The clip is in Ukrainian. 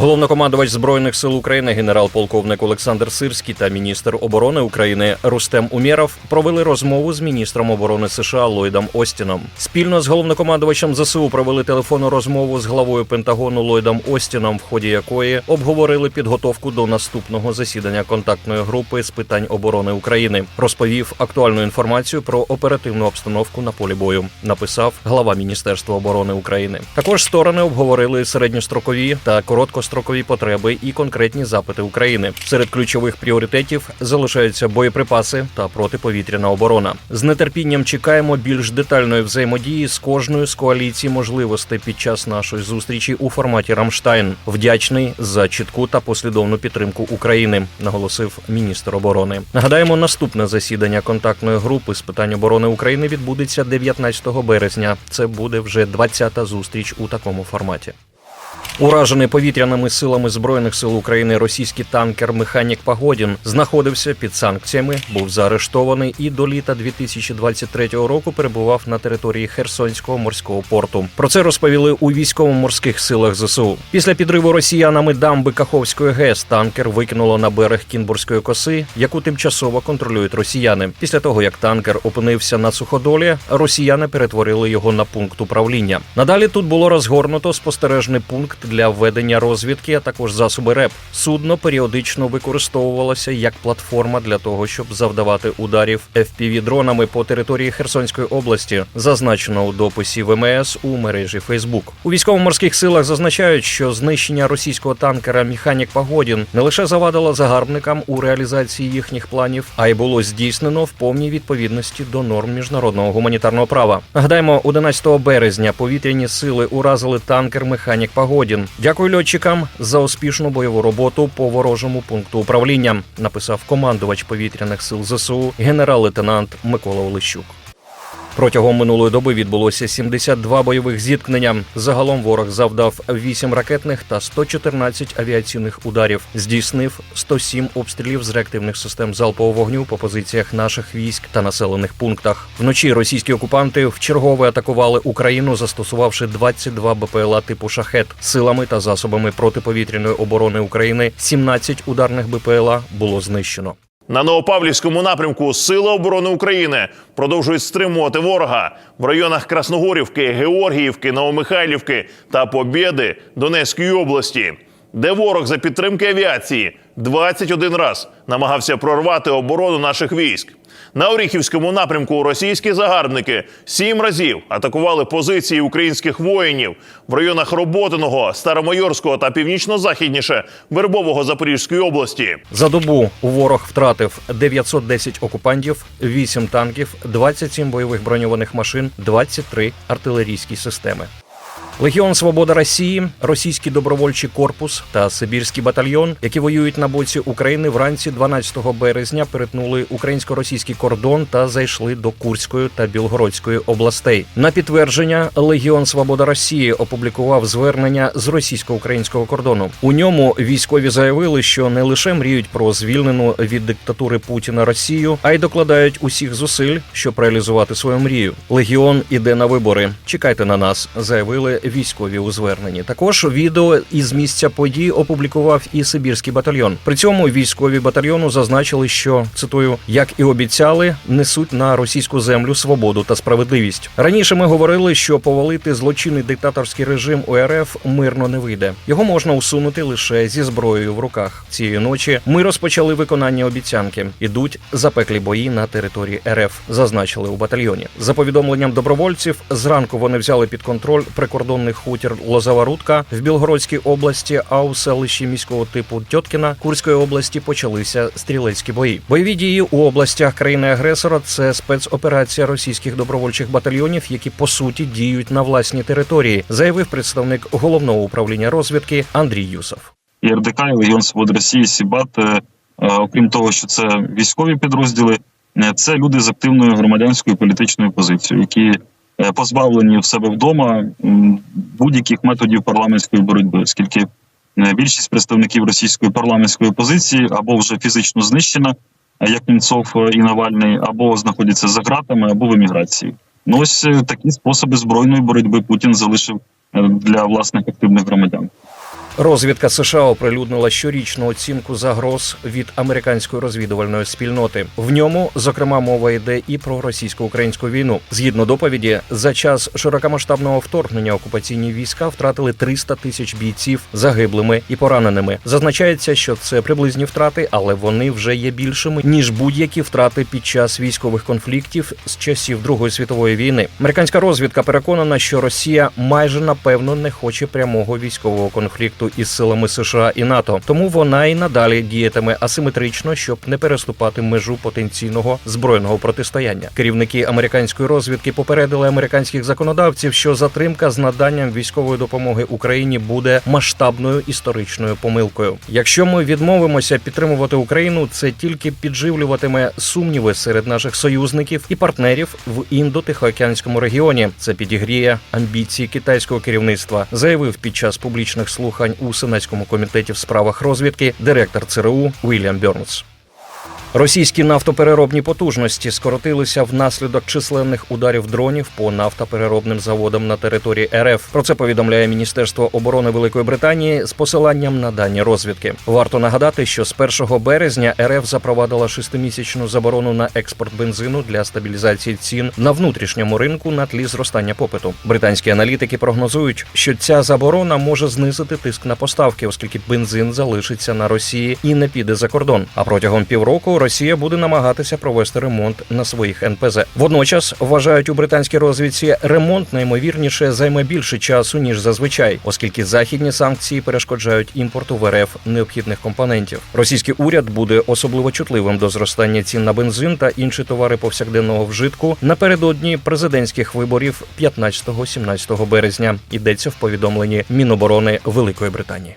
Головнокомандувач збройних сил України генерал-полковник Олександр Сирський та міністр оборони України Рустем Умєров провели розмову з міністром оборони США Ллойдом Остіном. Спільно з головнокомандувачем ЗСУ провели телефонну розмову з главою Пентагону Ллойдом Остіном, в ході якої обговорили підготовку до наступного засідання контактної групи з питань оборони України. Розповів актуальну інформацію про оперативну обстановку на полі бою. Написав глава Міністерства оборони України. Також сторони обговорили середньострокові та короткострокові потреби і конкретні запити України. Серед ключових пріоритетів залишаються боєприпаси та протиповітряна оборона. З нетерпінням чекаємо більш детальної взаємодії з кожною з коаліцій можливостей під час нашої зустрічі у форматі Рамштайн. Вдячний за чітку та послідовну підтримку України, наголосив міністр оборони. Нагадаємо, наступне засідання контактної групи з питань оборони України відбудеться 19 березня. Це буде вже 20-та зустріч у такому форматі. Уражений повітряними силами збройних сил України російський танкер Механік Погодін знаходився під санкціями, був заарештований і до літа 2023 року перебував на території Херсонського морського порту. Про це розповіли у військово-морських силах ЗСУ. Після підриву росіянами дамби Каховської ГЕС танкер викинуло на берег Кінбурзької коси, яку тимчасово контролюють росіяни. Після того як танкер опинився на суходолі, росіяни перетворили його на пункт управління. Надалі тут було розгорнуто спостережний пункт для введення розвідки, а також засоби РЕП. Судно періодично використовувалося як платформа для того, щоб завдавати ударів fpv дронами по території Херсонської області, зазначено у дописі ВМС у мережі Фейсбук. У військово-морських силах зазначають, що знищення російського танкера Механік Погодін не лише завадило загарбникам у реалізації їхніх планів, а й було здійснено в повній відповідності до норм міжнародного гуманітарного права. Нагадаємо, 11 березня повітряні сили уразили танкер Механік Погодін. Дякую льотчикам за успішну бойову роботу по ворожому пункту управління. Написав командувач повітряних сил ЗСУ генерал-лейтенант Микола Олещук. Протягом минулої доби відбулося 72 бойових зіткнення. Загалом ворог завдав 8 ракетних та 114 авіаційних ударів. Здійснив 107 обстрілів з реактивних систем залпового вогню по позиціях наших військ та населених пунктах. Вночі російські окупанти вчергове атакували Україну, застосувавши 22 БПЛА типу шахет силами та засобами протиповітряної оборони України. 17 ударних БПЛА було знищено. На Новопавлівському напрямку Сили оборони України продовжують стримувати ворога в районах Красногорівки, Георгіївки, Новомихайлівки та Побєди Донецької області, де ворог за підтримки авіації 21 раз намагався прорвати оборону наших військ. На Оріхівському напрямку російські загарбники сім разів атакували позиції українських воїнів в районах Роботиного, Старомайорського та північно-західніше Вербового Запорізької області. За добу ворог втратив 910 окупантів, 8 танків, 27 бойових броньованих машин, 23 артилерійські системи. Легіон Свобода Росії, російський добровольчий корпус та Сибірський батальйон, які воюють на боці України вранці 12 березня, перетнули українсько-російський кордон та зайшли до Курської та Білгородської областей. На підтвердження Легіон Свобода Росії опублікував звернення з російсько-українського кордону. У ньому військові заявили, що не лише мріють про звільнену від диктатури Путіна Росію, а й докладають усіх зусиль, щоб реалізувати свою мрію. Легіон іде на вибори. Чекайте на нас, заявили військові у зверненні. Також відео із місця подій опублікував і Сибірський батальйон. При цьому військові батальйону зазначили, що цитую, як і обіцяли, несуть на російську землю свободу та справедливість. Раніше ми говорили, що повалити злочинний диктаторський режим УРФ мирно не вийде. Його можна усунути лише зі зброєю в руках. Цієї ночі ми розпочали виконання обіцянки. Ідуть запеклі бої на території РФ. Зазначили у батальйоні. За повідомленням добровольців, зранку вони взяли під контроль прикордонний хутір Лозава-Рудка в Білгородській області, а у селищі міського типу Тьоткіна Курської області почалися стрілецькі бої. Бойові дії у областях країни-агресора це спецоперація російських добровольчих батальйонів, які по суті діють на власній території, заявив представник головного управління розвідки Андрій Юсов. і РДК, Легіон Свободи Росії, Сібат, окрім того, що це військові підрозділи, це люди з активною громадянською політичною позицією, які позбавлені в себе вдома будь-яких методів парламентської боротьби, оскільки е, більшість представників російської парламентської опозиції або вже фізично знищена, е, як Німцов е, і Навальний, або знаходяться за ґратами, або в еміграції. Ну ось е, такі способи збройної боротьби Путін залишив е, для власних активних громадян. Розвідка США оприлюднила щорічну оцінку загроз від американської розвідувальної спільноти. В ньому, зокрема, мова йде і про російсько-українську війну. Згідно доповіді, за час широкомасштабного вторгнення окупаційні війська втратили 300 тисяч бійців загиблими і пораненими. Зазначається, що це приблизні втрати, але вони вже є більшими ніж будь-які втрати під час військових конфліктів з часів Другої світової війни. Американська розвідка переконана, що Росія майже напевно не хоче прямого військового конфлікту із силами США і НАТО, тому вона і надалі діятиме асиметрично, щоб не переступати межу потенційного збройного протистояння. Керівники американської розвідки попередили американських законодавців, що затримка з наданням військової допомоги Україні буде масштабною історичною помилкою. Якщо ми відмовимося підтримувати Україну, це тільки підживлюватиме сумніви серед наших союзників і партнерів в індо-тихоокеанському регіоні. Це підігріє амбіції китайського керівництва, заявив під час публічних слухань у Сенатському комітеті в справах розвідки директор ЦРУ Уільям Бьорнс. Російські нафтопереробні потужності скоротилися внаслідок численних ударів дронів по нафтопереробним заводам на території РФ. Про це повідомляє Міністерство оборони Великої Британії з посиланням на дані розвідки. Варто нагадати, що з 1 березня РФ запровадила шестимісячну заборону на експорт бензину для стабілізації цін на внутрішньому ринку на тлі зростання попиту. Британські аналітики прогнозують, що ця заборона може знизити тиск на поставки, оскільки бензин залишиться на Росії і не піде за кордон. А протягом півроку Росія буде намагатися провести ремонт на своїх НПЗ. Водночас вважають у британській розвідці, ремонт наймовірніше займе більше часу ніж зазвичай, оскільки західні санкції перешкоджають імпорту в РФ необхідних компонентів. Російський уряд буде особливо чутливим до зростання цін на бензин та інші товари повсякденного вжитку напередодні президентських виборів 15-17 березня. Йдеться в повідомленні Міноборони Великої Британії.